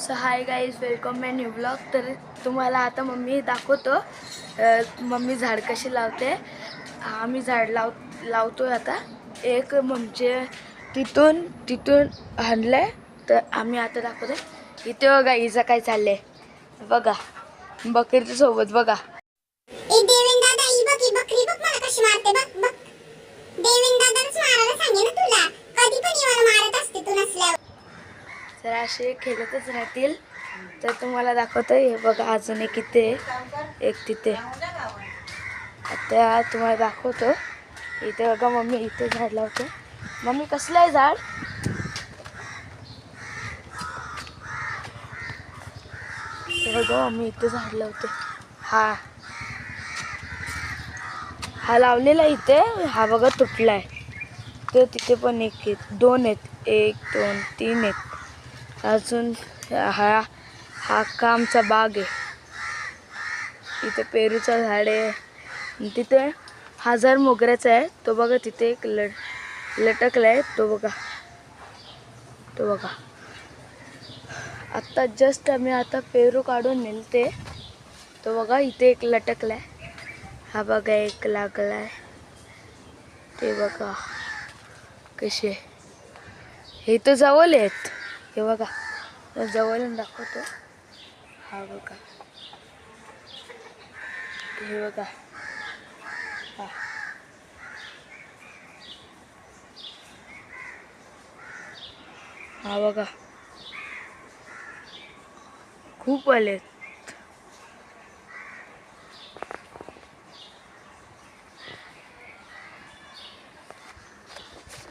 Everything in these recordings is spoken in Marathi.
So hi guys welcome my new blog तर तुम्हाला आता मम्मी दाखवतो. मम्मी झाड कशी लावते? आम्ही झाड लाव लावतोय आता. एक म्हणजे तिथून तिथून हाणलंय तर आम्ही आता दाखवतो. इथे बघा हिचं काय चाललंय. बघा बकरीच्या सोबत बघा. असे खेळतच राहतील. तर तुम्हाला दाखवतो हे बघा अजून एक इथे एक तिथे. आता तुम्हाला दाखवतो. इथे बघा मम्मी इथे झाड लावतो. मम्मी कसलं आहे झाड? बघा मम्मी इथे झाड लावते. हा. हा लावलेला इथे. हा बघा तुटलाय. तो तिथे पण एक दोन आहेत. एक दोन तीन आहेत. अजून हा हा कामचा बाग आहे. इथे पेरूचं झाड आहे. तिथे हजार मोगऱ्याचा आहे. तो बघा तिथे एक लट लटकला आहे. तो बघा. तो बघा. आत्ता जस्ट आम्ही आता पेरू काढून नेलते. तो बघा इथे एक लटकला आहे. हा बघा एक लागला आहे. ते बघा. कसे? हे तर जवळ आहेत. हे बघा जवळून दाखवतो. हा बघा. हे बघा. हा. हा बघा. खूप आले.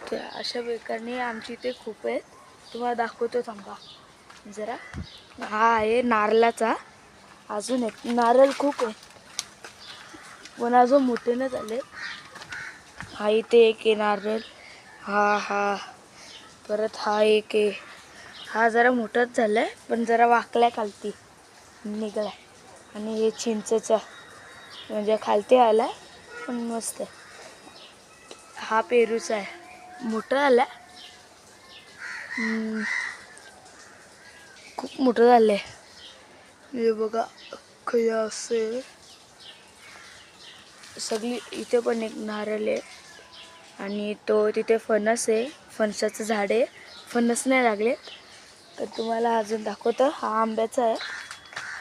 तर अशा प्रकारे आमची इथे खूप आहेत. तुम्हाला दाखवतो थांबा. जरा. हा आहे नारळाचा. अजून एक. नारळ खूप आहे. पण अजून मोठे नाही झाले. हा इथे एक आहे नारळ. हा हा. परत हा एक आहे. हा जरा मोठाच झाला आहे पण जरा वाकलाय खालती. निघलाय. आणि हे चिंचचा. म्हणजे खालती आलाय पण मस्त आहे. हा पेरूचा आहे. मोठा आला खूप मोठं झालं आहे हे बघा खय असे सगळी इथे पण एक नारळ आहे. आणि तो तिथे फणस आहे. फणसाचं झाड आहे. फणस नाही लागले. तर तुम्हाला अजून दाखवतं. हा आंब्याचा आहे.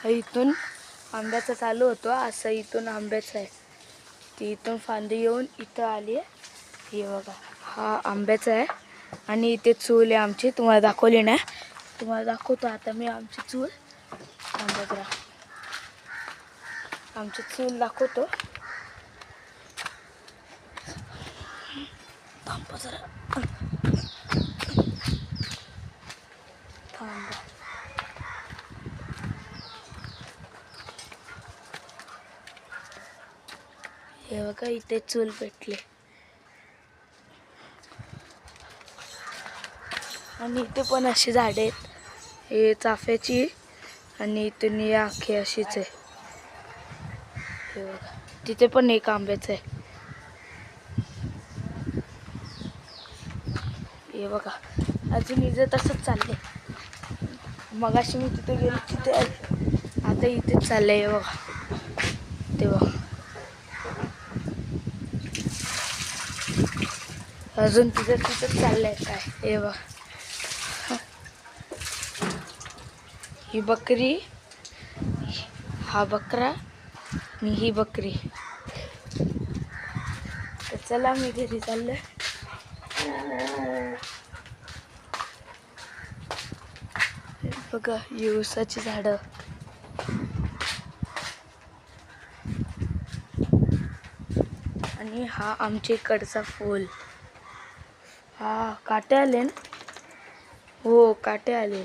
हा इथून आंब्याचा चालू होतो. असं इथून आंब्याचा आहे. ती इथून फांदी येऊन इथं आली आहे. हे बघा हा आंब्याचा आहे. आणि इथे चूल आहे आमची. तुम्हाला दाखवली ना? तुम्हाला दाखवतो आता मी आमची चूल. बघा आमची चूल दाखवतो. थांब जरा. थांबा. हे बघा इथे चूल पेटले. आणि इथे पण अशी झाडे आहेत. हे चाफ्याची आणि इथून ही आखी अशीच आहे. हे बघा तिथे पण एक आंब्याचं आहे. हे बघा अजून इथं तसंच चाललंय. मगाशी मी तिथे गेले तिथे आता इथेच चाललंय हे बघा. ते बघा. अजून तिथं तिथंच चाललंय काय हे बघा. ही बकरी हा बकरा आणि ही बकरी. तर चला मी घरी चाललं. बघा ही ऊसाची झाडं. आणि हा आमच्या इकडचा फूल. हा काटे आले ना? हो काटे आले.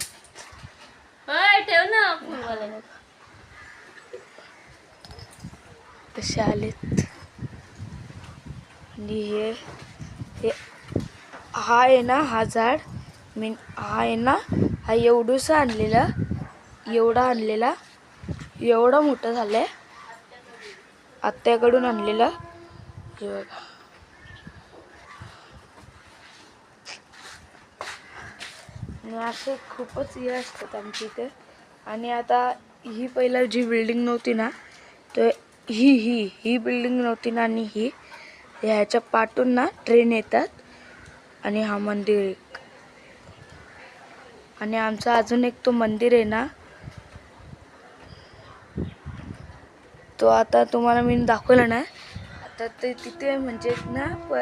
ठेव ना फुलवाले तसे आलेत. आणि हे हा आहे ना हा झाड. मीन हा आहे ना हा एवढूसा आणलेला एवढा आणलेला एवढा मोठा आहे आत्याकडून आणलेला. आणि असे खूपच हे असतात आमच्या इथे. आणि आता ही पहिला जी बिल्डिंग नव्हती ना तर ही ही ही बिल्डिंग नव्हती ना आणि ही ह्याच्या पाठून ना ट्रेन येतात आणि हा मंदिर एक. आणि आमचा अजून एक तो मंदिर आहे ना तो आता तुम्हाला मी दाखवला ना आता ते तिथे म्हणजे ना प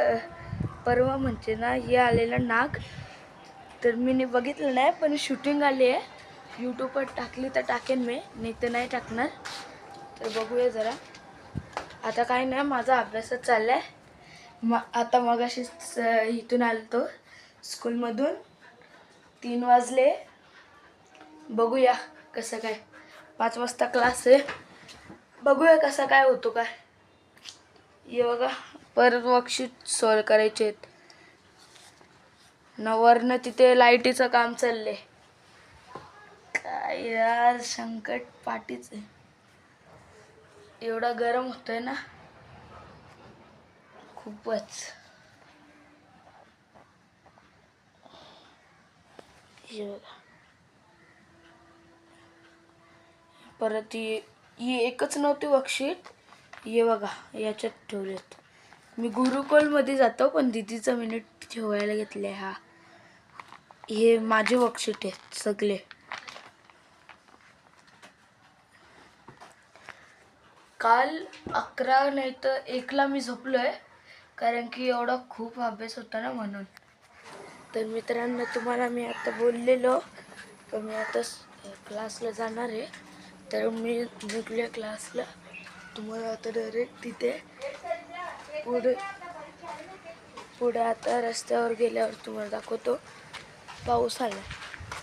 परवा म्हणजे ना हे आलेलं नाग तर मी बघितलं नाही पण शूटिंग आली आहे. यूट्यूबवर टाकली तर टाकेन मी नाही तर नाही टाकणार. तर बघूया जरा. आता काही नाही माझा अभ्यासच चालला आहे म आता मग अशीच इथून आलो तो स्कूलमधून. तीन वाजले. बघूया कसं काय. पाच वाजता क्लास आहे. बघूया कसा काय होतो काय. ये बघा परत वर्कशीट सॉल्व करायचे आहेत नवरनं तिथे लाईटीचं काम चाललं आहे काय यार संकट पाठीच आहे. एवढा गरम होतोय ना खूपच. हे बघा. परत ही ही एकच नव्हती वर्कशीट ये बघा याच्यात ठेवलेत. मी गुरुकुलमध्ये जातो पण दिदीचा मिनिट ठेवायला घेतले हा. हे माझे वर्कशीट आहेत सगळे. काल अकरा नाही तर एकला मी झोपलो आहे कारण की एवढा खूप अभ्यास होता ना म्हणून. तर मित्रांनो तुम्हाला मी आता बोललेलो तर मी आता क्लासला जाणार आहे. तर मी निघले क्लासला. तुम्हाला आता डायरेक्ट तिथे पुढे पुढे आता रस्त्यावर गेल्यावर तुम्हाला दाखवतो. पाऊस आला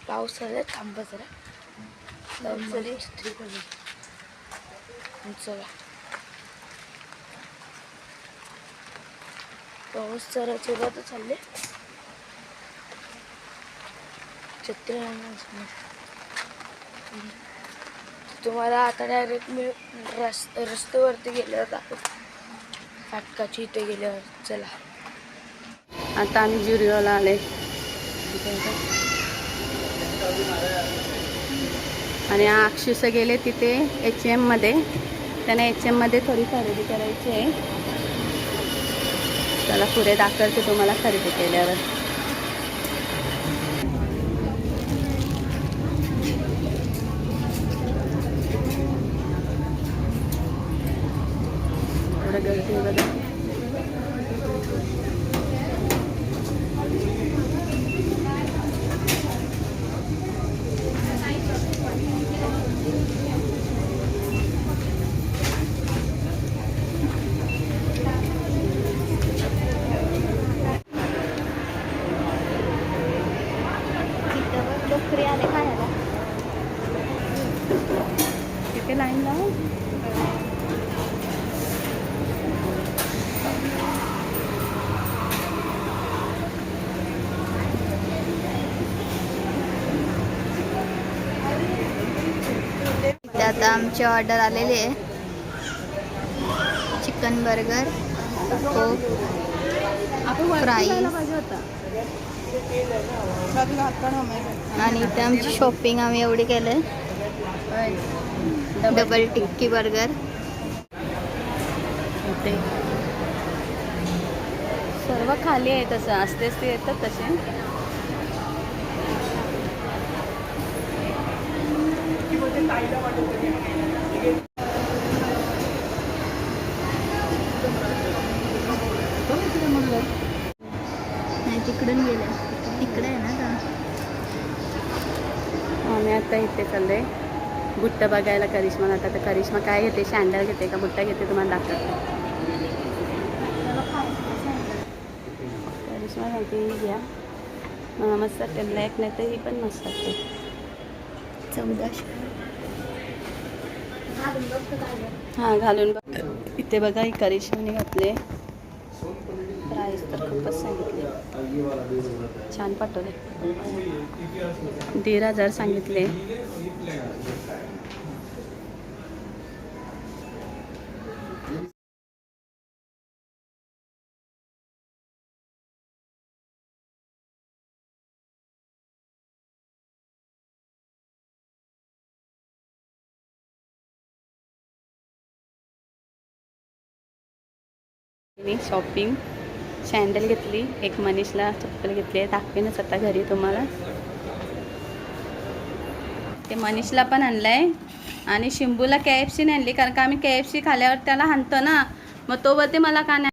पाऊस आला थांबा जरा पावसाची छत्री पण आहे. चला. पाऊस जरा जोरात चालले. छत्री. तुम्हाला आता डायरेक्ट मी रस रस्त्यावरती गेल्यावर दाखवतो फाटकाची इथे गेल्यावर. चला. आता आम्ही जुरिओला आले आणि आक्षुस गेले तिथे एच एममध्ये त्यांना एच एममध्ये थोडी खरेदी करायची आहे. त्याला पुढे दाखवते तुम्हाला खरेदी केल्यावर. थोडं गर्दी बघा डोकरी आले खायला तिथे लाईन लावून आता आमची ऑर्डर आलेली आहे. चिकन बर्गर कोक फ्राईज आणि इथे आमची शॉपिंग आम्ही एवढी केलं डबल टिक्की बर्गर सर्व खाली आहे तसं असतेच ते येतात तसे. नाही तिकडून गेलं. तिकडे आहे ना आम्ही आता इथे चाललोय. बुट्ट बघायला करिश्मा जातात तर करिश्मा काय घेते? शँडल घेते का? बुट्टा घेते तुम्हाला दाखवते. करिश्मा सांगते ही घ्या. मला मस्त वाटते ब्लॅक नाही तर ही पण मस्त वाटते चौदाशे. हां घालून बघ. इथे बघा ही करिश्माने घातले. प्राईस तर खूपच सांगितले. छान पाठवले. दीड हजार सांगितले. मी शॉपिंग सँडल घेतली. एक मनीषला चप्पल घेतली. आहे दाखवेनच आता घरी तुम्हाला. ते मनीषला पण आणलं आहे आणि शिंबूला के एफ सीने आणली. कारण का आम्ही के एफ सी खाल्यावर त्याला हाणतो ना. मग तो बोलते मला का नाही?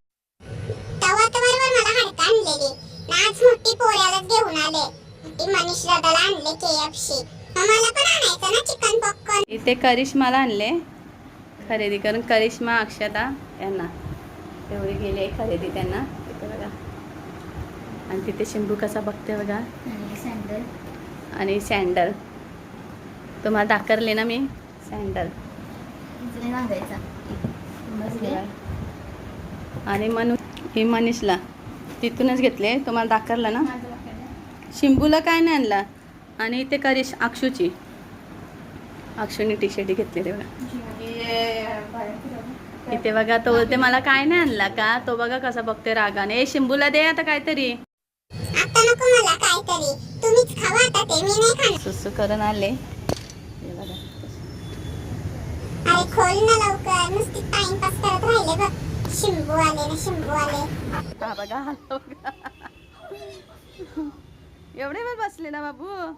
इथे करिश्माला आणले खरेदी करून. करिश्मा अक्षता यांना. तेवढी गेली खरेदी त्यांना. तिथे बघा. आणि तिथे शिंबू कसा बघते बघा. सँडल आणि सँडल तुम्हाला दाखरले ना मी? सँडल आणि मनु ही मनीषला. तिथूनच घेतले. तुम्हाला दाखरला ना? शिंबूला काय नाही आणला. आणि ते करिश अक्षूची. अक्षूने टी शर्ट घेतलेली बघा. इथे बघा तो बोलते मला काय नाही आणला का? तो बघा कसा बघते रागाने. ए शिंबूला दे आता काहीतरी. आता नको मला काहीतरी. तुम्हीच खावा आता ते मी नाही खाणार. सुसू करून आले. हे बघा. अरे खोल ना लवकर. नुसती टाइमपास करत राहिले बघ. शिंबू आले ना शिंबू आले. हा बघा आलो बघा. एवढे वेळ बसले ना बाबू?